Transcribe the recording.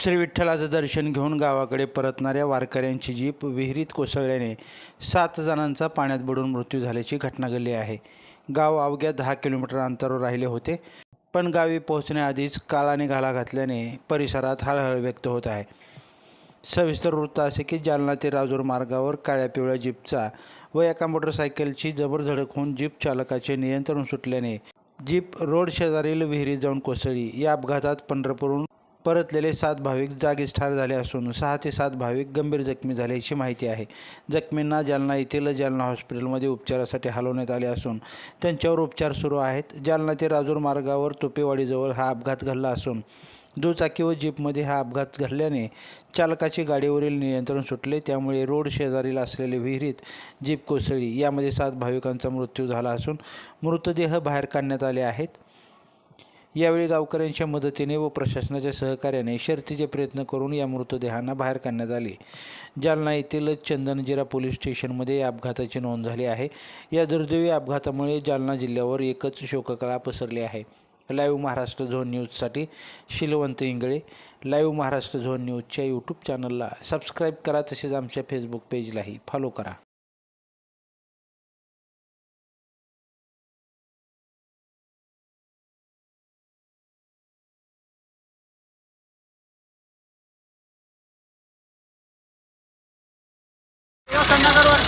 श्री विठ्ठलाचं दर्शन घेऊन गावाकडे परतणाऱ्या वारकऱ्यांची जीप विहिरीत कोसळल्याने सात जणांचा पाण्यात बुडून मृत्यू झाल्याची घटना घडली आहे. गाव अवघ्या दहा किलोमीटर अंतरावर राहिले होते पण गावी पोहोचण्याआधीच काळाने घाला घातल्याने परिसरात हळहळ व्यक्त होत आहे. सविस्तर वृत्त असे की जालना ते राजूर मार्गावर काळ्या पिवळ्या जीपचा व एका मोटरसायकलची जबर धडक होऊन जीप चालकाचे नियंत्रण सुटल्याने जीप रोड शेजारील विहिरीत जाऊन कोसळली. या अपघातात पंढरपूरहून परतलेले सात भाविक जागीच ठार झाले असून सहा ते सात भाविक गंभीर जखमी झाल्याची माहिती आहे. जखमींना जालना येथील जालना हॉस्पिटलमध्ये उपचारासाठी हलवण्यात आले असून त्यांच्यावर उपचार सुरू आहेत. जालना ते राजूर मार्गावर तुपेवाडीजवळ हा अपघात घडला असून दुचाकी व जीपमध्ये हा अपघात घडल्याने चालकाचे गाडीवरील नियंत्रण सुटले. त्यामुळे रोड शेजारील असलेले विहिरीत जीप कोसळली. यामध्ये सात भाविकांचा मृत्यू झाला असून मृतदेह बाहेर काढण्यात आले आहेत. यावेळी गावकऱ्यांच्या मदतीने व प्रशासनाच्या सहकार्याने शर्तीचे प्रयत्न करून या मृतदेहांना बाहेर काढण्यात आले. जालना येथील चंदनजिरा पोलीस स्टेशनमध्ये या अपघाताची नोंद झाली आहे. या दुर्दैवी अपघातामुळे जालना जिल्ह्यावर एकच शोककळा पसरली आहे. लाईव्ह महाराष्ट्र झोन न्यूजसाठी शिलवंत इंगळे. लाईव्ह महाराष्ट्र झोन न्यूजच्या यूट्यूब चॅनलला सबस्क्राईब करा तसेच आमच्या फेसबुक पेजलाही फॉलो करा. संध्याकाळवर